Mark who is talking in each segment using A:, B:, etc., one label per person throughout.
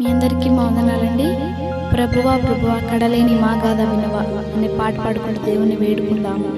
A: మీ అందరికీ మా వందనాలండి. ప్రభువా ప్రభువా కడలేని మా గాథ వినవా అనే పాట పాడుకుంటూ దేవుణ్ణి వేడుకుందాము.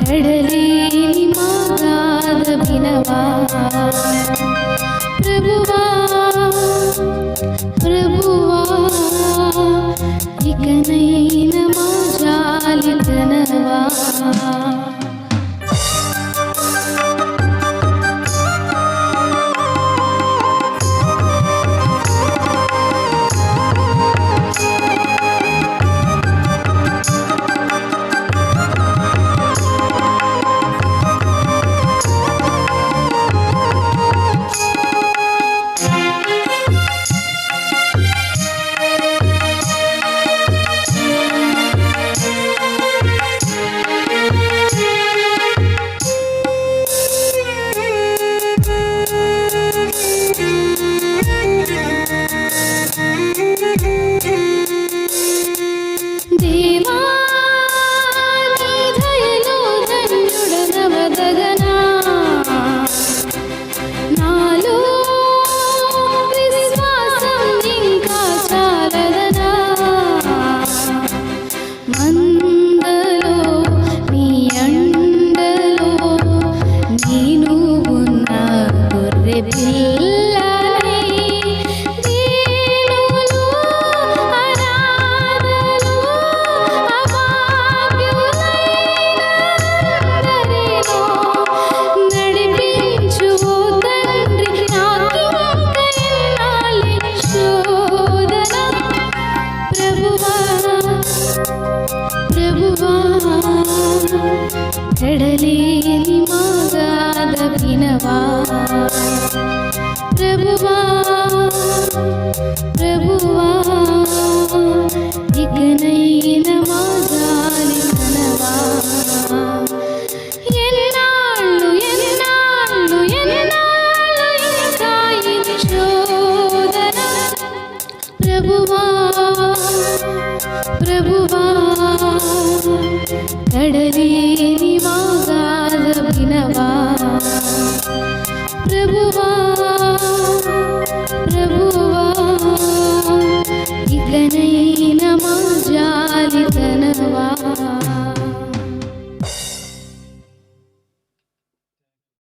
A: கடலே மாதாத பினவா பிரபுவா பிரபுவா జడలేని మాగాదభినవా ప్రభువా ప్రభువా ఇకనైన మాగాలి కనవా ఎన్నాళ్ళు ఎన్నాళ్ళు ఎన్నాళ్ళు ఇంకా ఇది శోధన ప్రభువా ప్రభువా కడలే